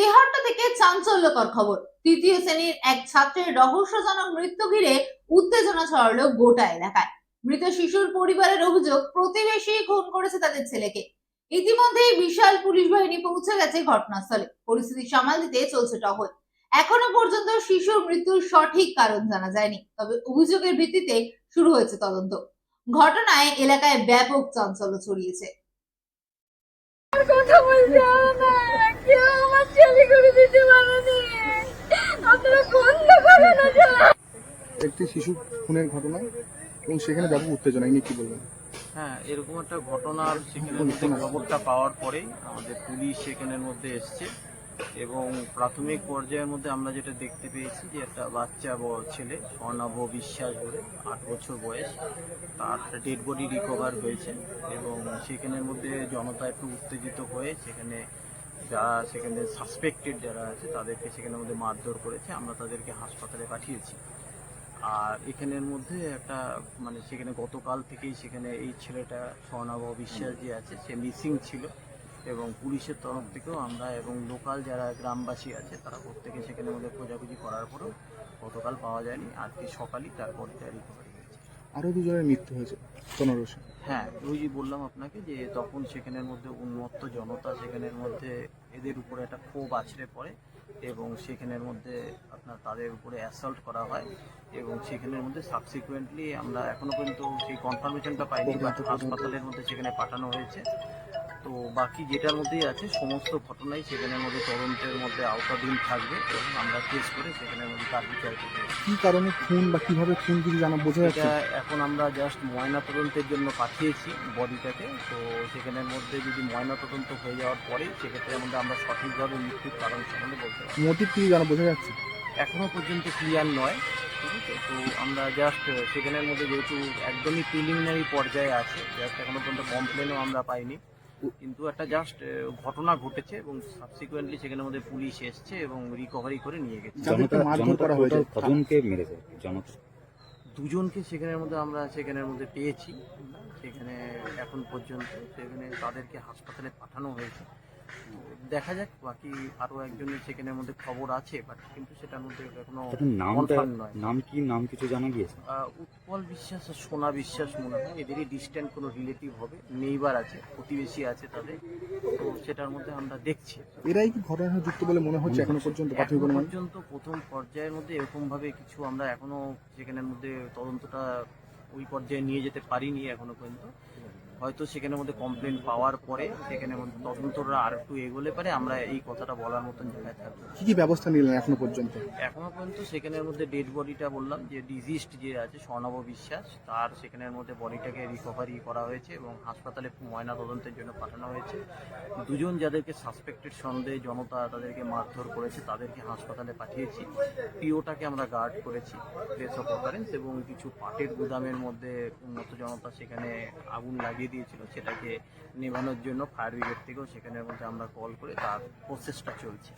তেহট্ট থেকে চাঞ্চল্যকর খবর। তৃতীয় শ্রেণির এক ছাত্রের রহস্যজনক মৃত্যু ঘিরে উত্তেজনা ছড়ালো গোটা এলাকায়। মৃত শিশুর পরিবারের অভিযোগ, প্রতিবেশী খুন করেছে তাদের ছেলেকে। ইতিমধ্যেই বিশাল পুলিশ বাহিনী পৌঁছে গেছে ঘটনাস্থলে। পরিস্থিতি সামাল দিতে চলছে টহল। এখনও পর্যন্ত শিশুর মৃত্যুর সঠিক কারণ জানা যায়নি, তবে অভিযোগের ভিত্তিতে শুরু হয়েছে তদন্ত। ঘটনায় এলাকায় ব্যাপক চাঞ্চল্য ছড়িয়েছে। কথা বলতে একটি শিশু খুনের ঘটনা এবং সেখানে ব্যাপক উত্তেজনা ইনি কি বলবেন? হ্যাঁ এরকম একটা ঘটনার সেখানের মধ্যে খবরটা পাওয়ার পরেই আমাদের পুলিশ সেখানের মধ্যে এসছে এবং প্রাথমিক পর্যায়ের মধ্যে আমরা যেটা দেখতে পেয়েছি যে একটা বাচ্চা ব- ছেলে স্বর্ণাভ বিশ্বাস বলে আট বছর বয়স তার ডেড বডি রিকভার হয়েছে এবং সেখানের মধ্যে জনতা একটু উত্তেজিত হয়ে সেখানে যারা সেখানে সাসপেক্টেড যারা আছে, তাদেরকে সেখানে মধ্যে মারধর করেছে। আমরা তাদেরকে হাসপাতালে পাঠিয়েছি। আর এখানের মধ্যে একটা মানে সেখানে গতকাল থেকেই সেখানে এই ছেলেটা স্বর্ণাভ বিশ্বাস যে আছে, সে মিসিং ছিল। এবং পুলিশের তরফ থেকেও আমরা এবং লোকাল যারা গ্রামবাসী আছে, তারা প্রত্যেকে সেখানে মধ্যে খোঁজাখুঁজি করার পরেও গতকাল পাওয়া যায়নি। আজকে সকালই তার রিকভারি হয়েছে আরও দুজনের মৃত্যু হয়েছে পনেরোশো হ্যাঁ ওই যে বললাম আপনাকে যে তখন সেখানের মধ্যে উন্মত্ত জনতা সেখানের মধ্যে এদের উপরে একটা ক্ষোভ আছড়ে পড়ে এবং সেখানের মধ্যে আপনার তাদের উপরে অ্যাসল্ট করা হয় এবং সেখানের মধ্যে সাবসিকুয়েন্টলি আমরা এখনও পর্যন্ত সেই কনফার্মেশনটা পাইনি হাসপাতালের মধ্যে সেখানে পাঠানো হয়েছে। তো বাকি যেটার মধ্যেই আছে সমস্ত ঘটনাই সেখানের মধ্যে তদন্তের মধ্যে আওতাধীন থাকবে এবং আমরা কেস করে সেখানের মধ্যে তার বিচার করব। কি কারণে খুন বা কীভাবে খুন কিছু জানা বোঝা যাচ্ছে? এটা এখন আমরা জাস্ট ময়না তদন্তের জন্য পাঠিয়েছি বডিটাকে তো সেখানের মধ্যে যদি ময়না তদন্ত হয়ে যাওয়ার পরে সেক্ষেত্রে আমাদের আমরা সঠিকভাবে মৃত্যুর কারণ সম্বন্ধে বলতে পারব। মোটিভ কি জানা বোঝা যাচ্ছে? এখনও পর্যন্ত ক্লিয়ার নয় ঠিক আছে? তো আমরা জাস্ট সেখানের মধ্যে যেহেতু একদমই প্রিলিমিনারি পর্যায়ে আছে জাস্ট এখনও পর্যন্ত কমপ্লেনও আমরা পাইনি। কিন্তু একটা জাস্ট ঘটনা ঘটেছে এবং সাবসিকুয়েন্টলি সেখানে মধ্যে পুলিশ এসছে এবং রিকভারি করে নিয়ে গেছে। কজনকে মেরেছে? জনতা দুজনকে সেখানের মধ্যে আমরা সেখানের মধ্যে পেয়েছি। সেখানে এখন পর্যন্ত সেখানে তাদেরকে হাসপাতালে পাঠানো হয়েছে। দেখা যাক বাকি আরও একজনের সেখানের মধ্যে খবর আছে বাট কিন্তু সেটার মধ্যে এখনও তাদের নামটা নয়। নাম কি? নাম কিছু জানা গিয়েছে? উৎপল বিশ্বাস আর সোনা বিশ্বাস মনে হয় এদেরই ডিস্ট্যান্ট কোনো রিলেটিভ হবে নেইবার আছে প্রতিবেশী আছে তাদের তো সেটার মধ্যে আমরা দেখছি। এরাই কি ঘটনার যুক্ত বলে মনে হচ্ছে এখনও পর্যন্ত? প্রাথমিক পর্যন্ত প্রথম পর্যায়ের মধ্যে এরকম ভাবে কিছু আমরা এখনও সেখানের মধ্যে তদন্তটা ওই পর্যায়ে নিয়ে যেতে পারিনি এখনও পর্যন্ত। হয়তো সেখানের মধ্যে কমপ্লেন পাওয়ার পরে সেখানে মধ্যে তদন্তটা আর একটু এগোলে পারে আমরা এই কথাটা বলার মতন জায়গায় থাকব। কি কি ব্যবস্থা নিলেন এখনও পর্যন্ত? এখনও পর্যন্ত সেখানের মধ্যে ডেড বডিটা বললাম যে ডিজিজড যে আছে স্বর্ণব বিশ্বাস তার সেখানের মধ্যে বডিটাকে রিকভারি করা হয়েছে এবং হাসপাতালে ময়না তদন্তের জন্য পাঠানো হয়েছে। দুজন যাদেরকে সাসপেক্টেড সন্দেহে জনতা তাদেরকে মারধর করেছে তাদেরকে হাসপাতালে পাঠিয়েছি। পিওটাকে আমরা গার্ড করেছি প্লেস অফ অকারেন্স এবং কিছু পাটের গুদামের মধ্যে উন্নত জনতা সেখানে আগুন লাগিয়ে দিয়েছিল সেটাকে নেভানোর জন্য ফায়ার ব্রিগেড থেকেও সেখানের মধ্যে আমরা কল করে তার প্রসেসটা চলছে।